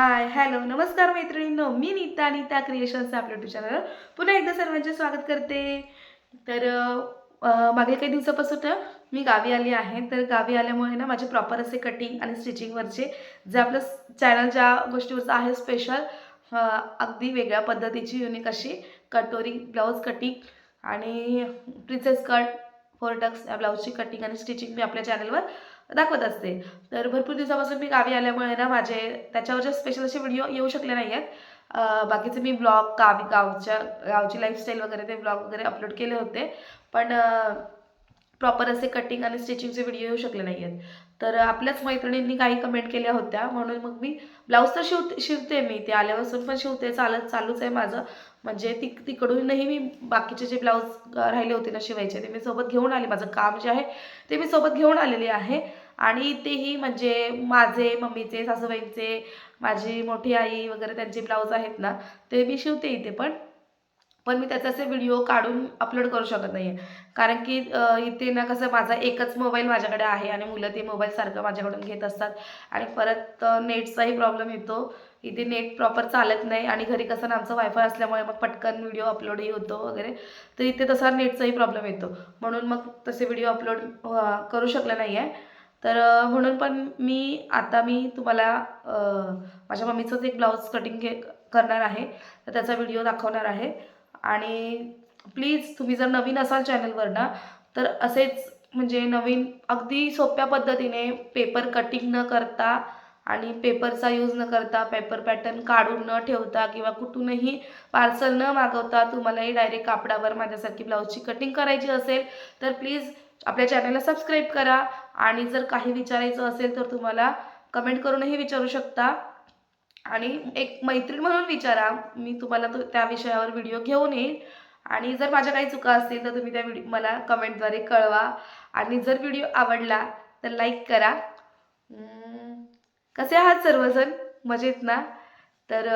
हाय hello नमस्कार मैत्रिणींनो. मी नीता नीता क्रिएशन्सचं आपल्या युट्यूब चॅनलवर पुन्हा एकदा सर्वांचे स्वागत करते. तर मागील काही दिवसापासून तर मी गावी आली आहे. तर गावी आल्यामुळे ना माझे प्रॉपर असे कटिंग आणि स्टिचिंगवरचे जे आपलं चॅनल ज्या गोष्टीवरचं आहे स्पेशल अगदी वेगळ्या पद्धतीची युनिक अशी कटोरी ब्लाऊज कटिंग आणि प्रिन्सेस कट फोर टक्स या ब्लाऊजची कटिंग आणि स्टिचिंग मी आपल्या चॅनलवर दाखवत असते. तर भरपूर दिवसापासून मी गावी आल्यामुळे ना माझे त्याच्यावरचे स्पेशल असे व्हिडिओ येऊ शकले नाही आहेत बाकीचे मी ब्लॉग गावी गावच्या गावची लाईफस्टाईल वगैरे ते ब्लॉग वगैरे अपलोड केले होते. पण प्रॉपर असे कटिंग आणि स्टिचिंगचे व्हिडिओ येऊ शकले नाही आहेत तर आपल्याच मैत्रिणींनी काही कमेंट केल्या होत्या. म्हणून मग मी ब्लाऊज तर शिवते शिवते मी. ते आल्यापासून पण शिवते चालत चालूच आहे माझं. म्हणजे ती तिकडूनही मी बाकीचे जे ब्लाऊज राहिले होते ना शिवायचे ते मी सोबत घेऊन आले. माझं काम जे आहे ते मी सोबत घेऊन आलेले आहे. आणि तेही म्हणजे माझे मम्मीचे सासूबाईंचे माझी मोठी आई वगैरे त्यांचे ब्लाऊज आहेत ना ते मी शिवते इथे पण. पण मी त्याचे असे व्हिडिओ काढून अपलोड करू शकत नाही आहे कारण की इथे ना कसं माझा एकच मोबाईल माझ्याकडे आहे आणि मुलं ते मोबाईल सारखं माझ्याकडून घेत असतात. आणि परत नेटचाही प्रॉब्लेम येतो. इथे नेट प्रॉपर चालत नाही आणि घरी कसं ना आमचं वायफाय असल्यामुळे मग पटकन व्हिडिओ अपलोडही होतो वगैरे. तर इथे तसा नेटचाही प्रॉब्लेम येतो. म्हणून मग तसे व्हिडिओ अपलोड करू शकले नाही आहे तर म्हणून पण मी आता मी तुम्हाला माझ्या मम्मीचंच एक ब्लाऊज कटिंग घे करणार आहे. तर त्याचा व्हिडिओ दाखवणार आहे. आणि प्लीज तुम्ही जर नवीन असाल चॅनलवर ना तर असेच म्हणजे नवीन अगदी सोप्या पद्धतीने पेपर कटिंग न करता आणि पेपरचा यूज न करता पेपर पॅटर्न काढून न ठेवता किंवा कुठूनही पार्सल न मागवता तुम्हालाही डायरेक्ट कापडावर माझ्यासारखी ब्लाऊजची कटिंग करायची असेल तर प्लीज आपल्या चॅनलला सबस्क्राईब करा. आणि जर काही विचारायचं असेल तर तुम्हाला कमेंट करूनही विचारू शकता. आणि एक मैत्रीण म्हणून विचारा मी तुम्हाला तो त्या विषयावर व्हिडिओ घेऊन येईन आणि जर माझ्या काही चुका असतील तर तुम्ही त्या व्हिडिओ मला कमेंटद्वारे कळवा. आणि जर व्हिडिओ आवडला तर लाईक करा. कसे आहात सर्वजण? मजेत ना? तर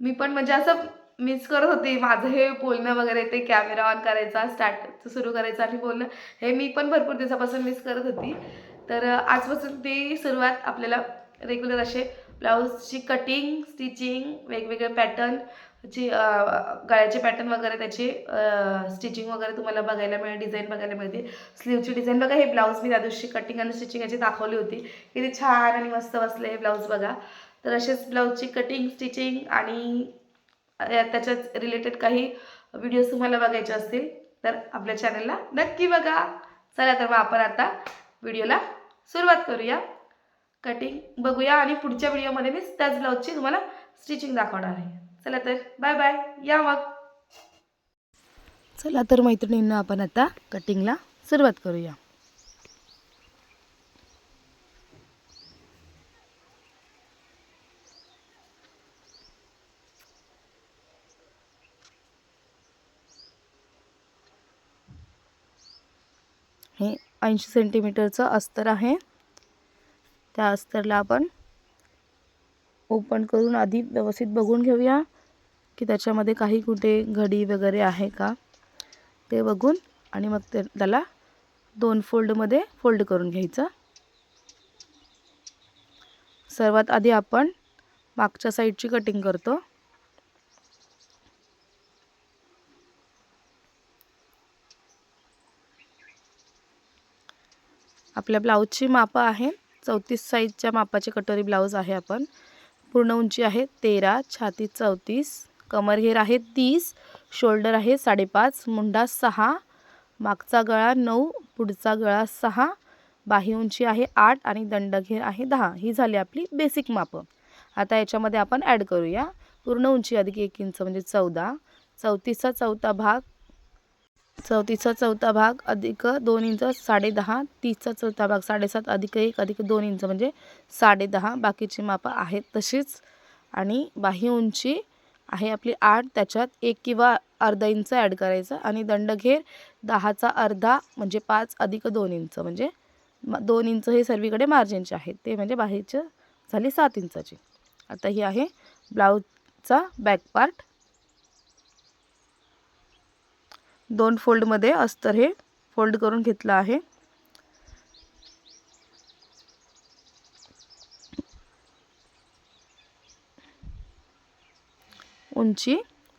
मी पण म्हणजे असं मिस करत होते. माझं हे बोलणं वगैरे ते कॅमेरा ऑन करायचा स्टार्ट सुरू करायचा आणि बोलणं हे मी पण भरपूर दिवसापासून मिस करत होती. तर आजपासून ती सुरुवात आपल्याला रेग्युलर असे ब्लाऊजची कटिंग स्टिचिंग वेगवेगळे पॅटर्न ची गळ्याचे पॅटर्न वगैरे त्याची स्टिचिंग वगैरे तुम्हाला बघायला मिळेल डिझाईन बघायला मिळते. स्लीवची डिझाईन बघा हे ब्लाऊज मी त्या दिवशी कटिंग आणि स्टिचिंग याची दाखवली होती. किती छान आणि मस्त बसले हे ब्लाऊज बघा. तर असेच ब्लाऊजची कटिंग स्टिचिंग आणि त्याच्याच त्याच्यात रिलेटेड काही व्हिडिओज तुम्हाला बघायचे असतील तर आपल्या चॅनलला नक्की बघा. चला तर मग आपण आता व्हिडिओला सुरुवात करूया. कटिंग बघूया आणि पुढच्या व्हिडिओमध्ये मी त्याच ब्लाऊजची तुम्हाला स्टिचिंग दाखवणार आहे. चला तर बाय बाय या मग. चला तर मैत्रिणींना आपण आता कटिंगला सुरुवात करूया. हे ऐंशी सेंटीमीटरचं अस्तर आहे. त्या अस्तरला आपण ओपन करून आधी व्यवस्थित बघून घेऊया की त्याच्यामध्ये काही कुठे घडी वगैरे आहे का? ते बघून आणि मग ते त्याला दोन फोल्डमध्ये फोल्ड करून घ्यायचं. सर्वात आधी आपण मागच्या साईडची कटिंग करतो. आपल्या ब्लाऊजची मापं आहे चौतीस साईजच्या मापाचे कटोरी ब्लाऊज आहे आपण. पूर्ण उंची आहे तेरा छाती चौतीस कमरघेर आहे तीस शोल्डर आहे साडेपाच मुंडा सहा मागचा गळा नऊ पुढचा गळा सहा बाही उंची आहे आठ आणि दंडघेर आहे दहा. ही झाली आपली बेसिक मापं. आता याच्यामध्ये आपण ॲड करूया. पूर्ण उंची अधिक एक इंच म्हणजे चौदा. चौतीसचा चौथा भाग चौतीसचा चौथा भाग अधिक दोन इंच साडेदहा तीसचा चौथा भाग साडेसात अधिक एक अधिक दोन इंच म्हणजे साडेदहा बाकीची मापं आहेत तशीच. आणि बाही उंची आहे आपली आठ त्याच्यात एक किंवा अर्धा इंच ॲड करायचं. आणि दंडघेर दहाचा अर्धा म्हणजे पाच अधिक दोन इंच म्हणजे दोन इंच हे सर्वीकडे मार्जिनचे आहेत. ते म्हणजे बाहेरचं झाली सात इंचाची. आता ही आहे ब्लाऊजचा बॅक पार्ट. दोन फोल्डमध्ये अस्तर हे फोल्ड करून घेतलं आहे. उंची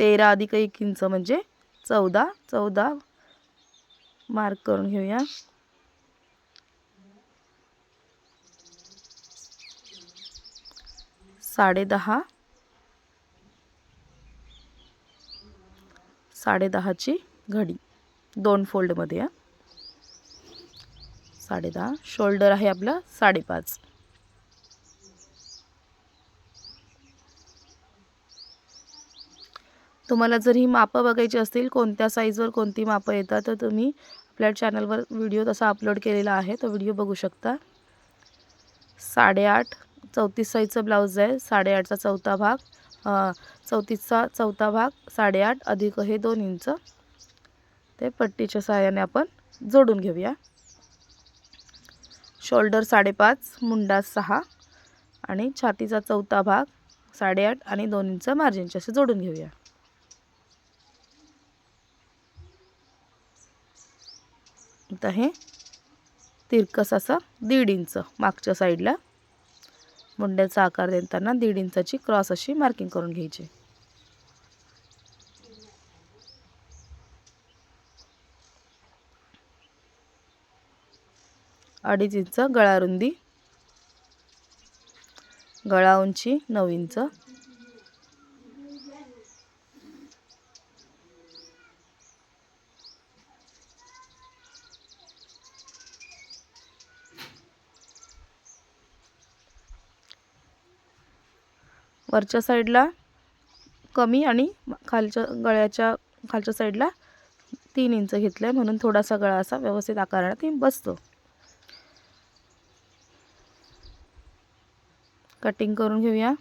तेरा अधिक एक इंच म्हणजे चौदा चौदा मार्क करून घेऊया. साडेदहा साडेदहाची घडी. दोन फोल्डमध्ये साडे साडेदहा शोल्डर आहे आपलं साडेपाच तुम्हाला जर ही मापं बघायची असतील कोणत्या साईजवर कोणती मापं येतात तर तुम्ही आपल्या चॅनलवर व्हिडिओ तसा अपलोड केलेला आहे तो व्हिडिओ बघू शकता. साडेआठ चौतीस साईजचं ब्लाऊज आहे साडेआठचा चौथा भाग चौतीसचा चौथा भाग साडेआठ अधिक हे दोन इंच ते पट्टीच्या सहाय्याने आपण जोडून घेऊया. शोल्डर साडेपाच मुंडा सहा आणि छातीचा चौथा भाग साडेआठ आणि दोन इंच मार्जिनचे असे जोडून घेऊया. आता हे तिरकस असं दीड इंच मागच्या साईडला. मुंड्याचा आकार देताना दीड इंचाची क्रॉस अशी मार्किंग करून घ्यायची. अडीच इंच गळा रुंदी गळा उंची नऊ इंच. वरच्या साईडला कमी आणि खालच्या गळ्याच्या खालच्या साईडला तीन इंच घेतलं आहे म्हणून थोडासा गळा असा व्यवस्थित आकारात ती बसतो. कटिंग करून घेऊया.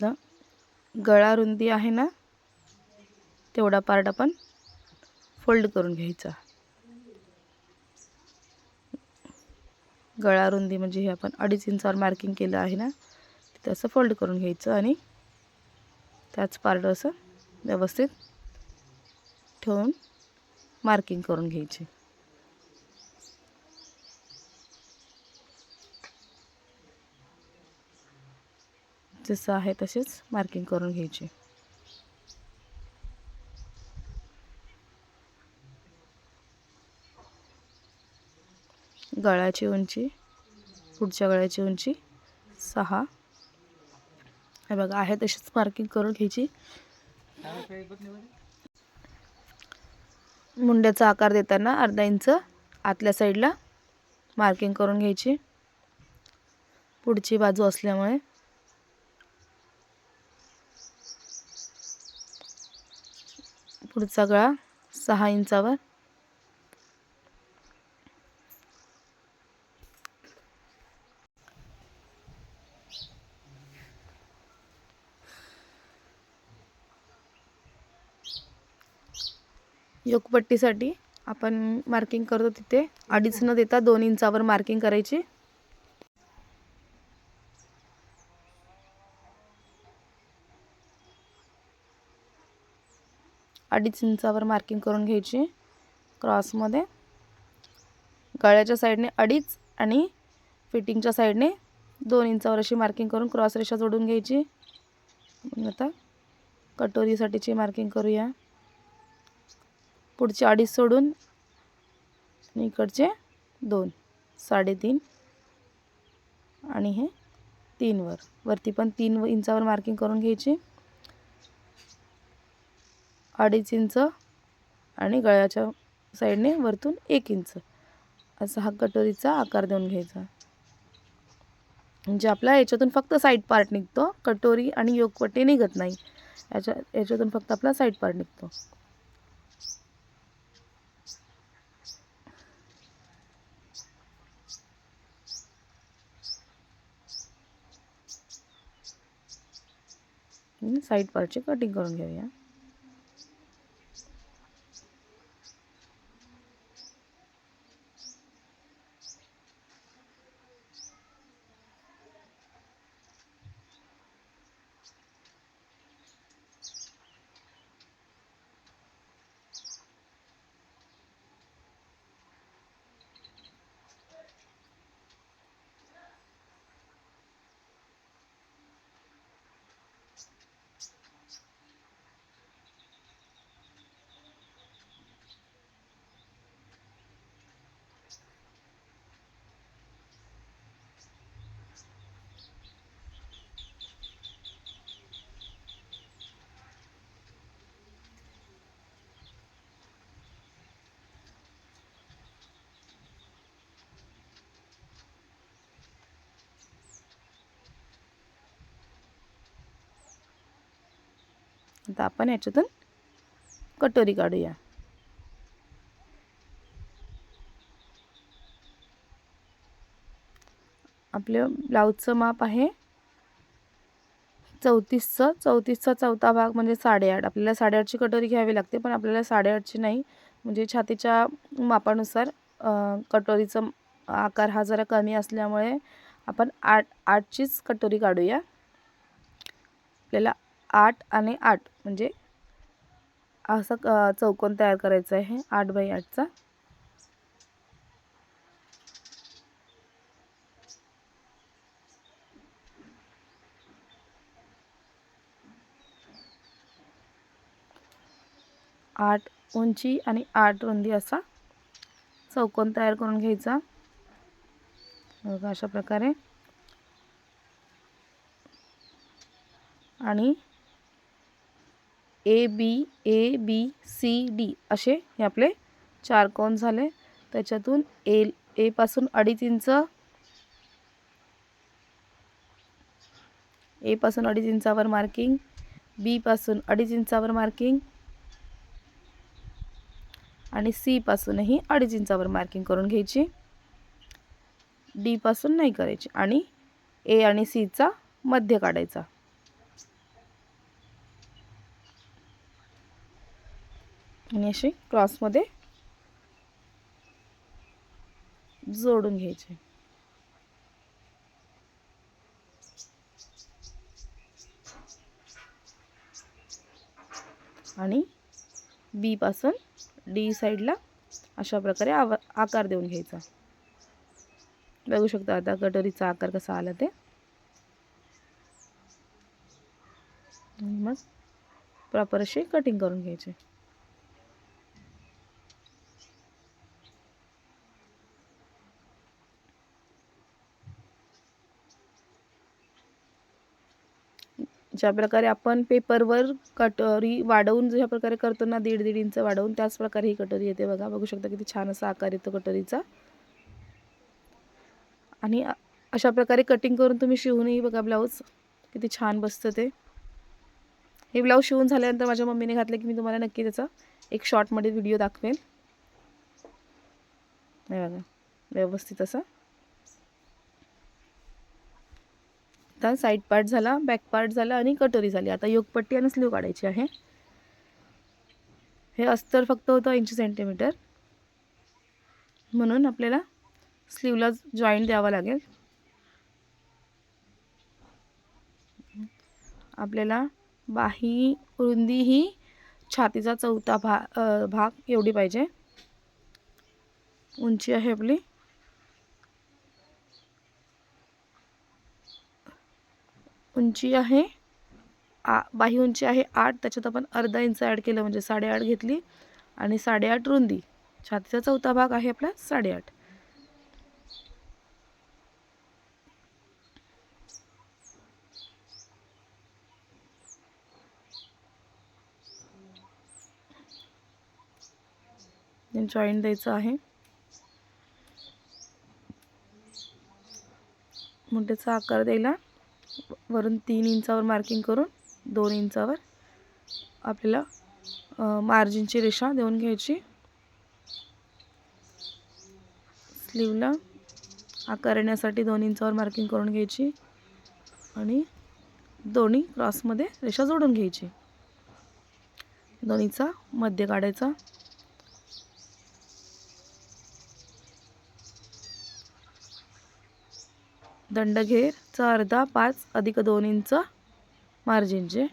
ना गळा रुंदी आहे ना तेवढा पार्ट आपण फोल्ड करून घ्यायचा. गळा रुंदी म्हणजे हे आपण अडीच इंचावर मार्किंग केलं आहे ना तिथं असं फोल्ड करून घ्यायचं आणि त्याच पार्ट असं व्यवस्थित ठेवून मार्किंग करून घ्यायची. जसं आहे तसेच मार्किंग करून घ्यायची. गळ्याची उंची पुढच्या गळ्याची उंची सहा. हे बघा आहे तशीच मार्किंग करून घ्यायची. मुंड्याचा आकार देताना अर्धा इंच आतल्या साईडला मार्किंग करून घ्यायची. पुढची बाजू असल्यामुळे पुढचा गळा सहा इंचावर. योगपट्टीसाठी आपण मार्किंग करतो तिथे. अडीच न देता दोन इंचावर मार्किंग करायची. अडीच इंचावर मार्किंग करून घ्यायची क्रॉसमध्ये गळ्याच्या साईडने अडीच आणि फिटिंगच्या साईडने दोन इंचावर अशी मार्किंग करून क्रॉस रेषा जोडून घ्यायची. मग आता कटोरीसाठीची मार्किंग करूया. पुढचे अडीच सोडून आणि इकडचे दोन साडेतीन आणि हे तीनवर. वरती पण तीन इंचावर मार्किंग करून घ्यायची. अडीच इंच आणि गळ्याच्या साईडने वरतून एक इंच. असा हा कटोरीचा आकार देऊन घ्यायचा. म्हणजे आपला याच्यातून फक्त साईड पार्ट निघतो. कटोरी आणि योगपट्टी निघत नाही. याच्या याच्यातून फक्त आपला साईड पार्ट निघतो. साईड पार्टची कटिंग करून घेऊया. आता आपण याच्यातून कटोरी काढूया. आपलं ब्लाऊजचं माप आहे चौतीसचं. चौतीसचा चौथा भाग म्हणजे साडेआठ. आपल्याला साडेआठची कटोरी घ्यावी लागते पण आपल्याला साडेआठची नाही. म्हणजे छातीच्या मापानुसार कटोरीचा आकार हा जरा कमी असल्यामुळे आपण आठ आठचीच कटोरी काढूया. आपल्याला आठ आणि आठ. म्हणजे असं चौकोन तयार करायचा आहे. आठ बाय आठचा. आठ उंची आणि आठ रुंदी असा चौकोन तयार करून घ्यायचा. बघा अशा प्रकारे. आणि A B A B C D असे हे आपले चार कोण झाले. त्याच्यातून ए एपासून अडीच इंच एपासून अडीच इंचावर मार्किंग बीपासून अडीच इंचावर मार्किंग आणि सीपासूनही अडीच इंचावर मार्किंग करून घ्यायची. डीपासून नाही करायची आणि ए आणि सीचा मध्य काढायचा. आणि अशी क्रॉसमध्ये जोडून घ्यायचे. आणि बी पासून डी साईडला अशा प्रकारे आव आकार देऊन घ्यायचा. बघू शकता आता कटोरीचा आकार कसा आला ते. मग प्रॉपर असे कटिंग करून घ्यायचे. ज्या प्रकारे आपण पेपरवर कटोरी वाढवून ज्या प्रकारे करतो ना दीड दीड इंच वाढवून त्याच प्रकारे ही कटोरी येते बघा. बघू शकता किती छान असा आकार येतो कटोरीचा. आणि अशा प्रकारे कटिंग करून तुम्ही शिवूनही बघा ब्लाऊज किती छान बसतं ते. हे ब्लाऊज शिवून झाल्यानंतर माझ्या मम्मीने घातलं की मी तुम्हाला नक्की त्याचा एक शॉर्टमध्ये व्हिडिओ दाखवेन. हे बघा. व्यवस्थित असा. आता साईड पार्ट झाला बॅक पार्ट झाला आणि कटोरी झाली. आता योगपट्टी आणि स्लीव काढायची आहे. हे अस्तर फक्त होतं ऐंशी सेंटीमीटर म्हणून आपल्याला स्लीवला जॉईंट द्यावा लागेल. आपल्याला बाही रुंदी ही छातीचा चौथा भा भाग एवढी पाहिजे. उंची आहे आपली. उंची आहे. आ बाही उंची आहे आठ. त्याच्यात आपण अर्धा इंच ॲड केलं म्हणजे साडेआठ घेतली आणि साडेआठ रुंदी. छातीचा चौथा भाग आहे आपला साडेआठ. जॉईंट द्यायचं आहे. मुंड्याचा आकार द्यायला. वरून तीन इंचावर मार्किंग करून दोन इंचावर आपल्याला मार्जिनची रेषा देऊन घ्यायची. स्लीवला आकार येण्यासाठी दोन इंचावर मार्किंग करून घ्यायची आणि दोन्ही क्रॉसमध्ये रेषा जोडून घ्यायची. दोन्हीचा मध्य काढायचा. दंडघेरचा अर्धा पाच अधिक दोन इंच मार्जिनचे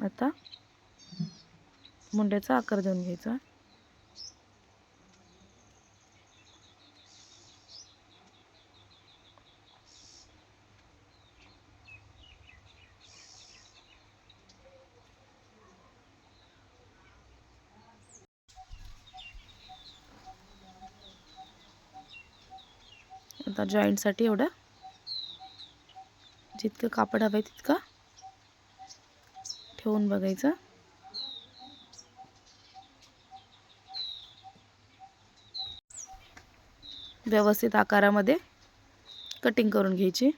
आता मुंड्याचा आकार देऊन घ्यायचा. आता जॉईंटसाठी एवढं. जितकं कापड हवं आहे तितकं ठेवून बघायचं. व्यवस्थित आकारामध्ये कटिंग करून घ्यायची.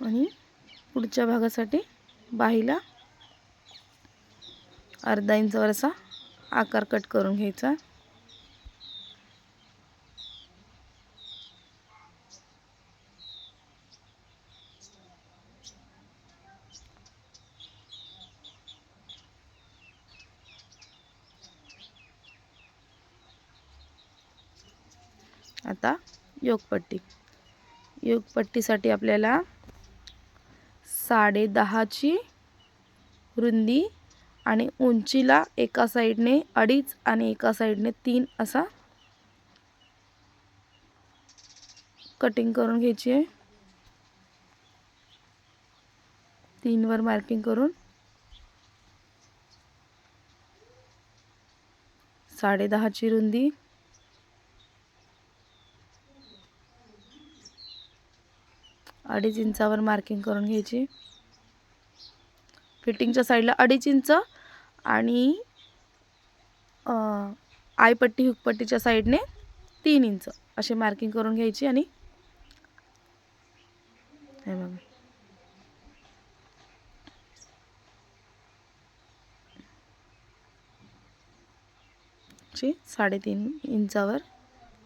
आणि पुढच्या भागासाठी बाहीला अर्धा इंचावर असा आकार कट करून घ्यायचा. आता योगपट्टी. योगपट्टीसाठी आपल्याला साडे दहाची रुंदी आणि उंचीला एका साईडने अडीच आणि एका साईडने तीन असा कटिंग करून घ्यायची आहे. तीनवर मार्किंग करून. साडे दहाची रुंदी. अडीच इंचावर मार्किंग करून घ्यायची. फिटिंगच्या साईडला अडीच इंच आणि आयपट्टी हुकपट्टीच्या साईडने तीन इंच असे मार्किंग करून घ्यायची आणि हे बघा. साडेतीन इंचावर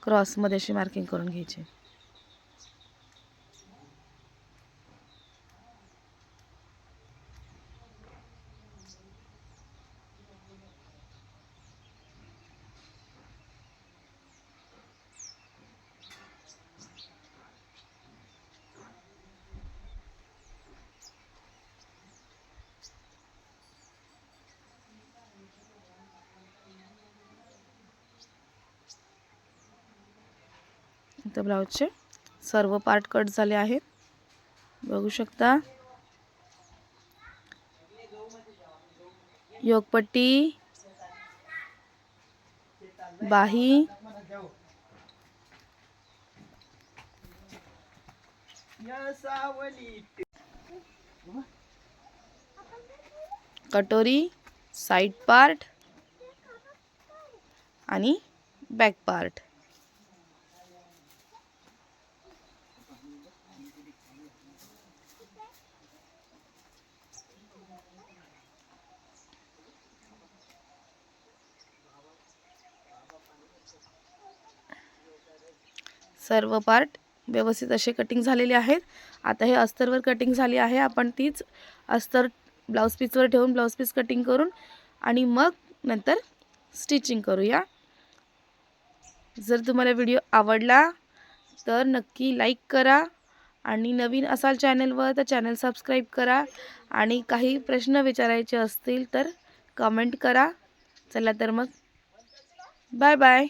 क्रॉसमध्ये अशी मार्किंग करून घ्यायची इथं ब्लाऊजचे. सर्व पार्ट कट झाले आहेत. बघू शकता. योगपट्टी बाही कटोरी साईड पार्ट आणि बॅक पार्ट सर्व पार्ट व्यवस्थित असे कटिंग झालेले आहेत. आता हे अस्तरवर कटिंग झाली आहे. आपण तीच अस्तर ब्लाऊज पीसवर ठेवून ब्लाऊज पीस कटिंग करून आणि मग नंतर स्टिचिंग करूया. जर तुम्हाला व्हिडिओ आवडला तर नक्की लाईक करा आणि नवीन असाल चॅनलवर तर चॅनल सबस्क्राईब करा. आणि काही प्रश्न विचारायचे असतील तर कमेंट करा. चला तर मग. Bye bye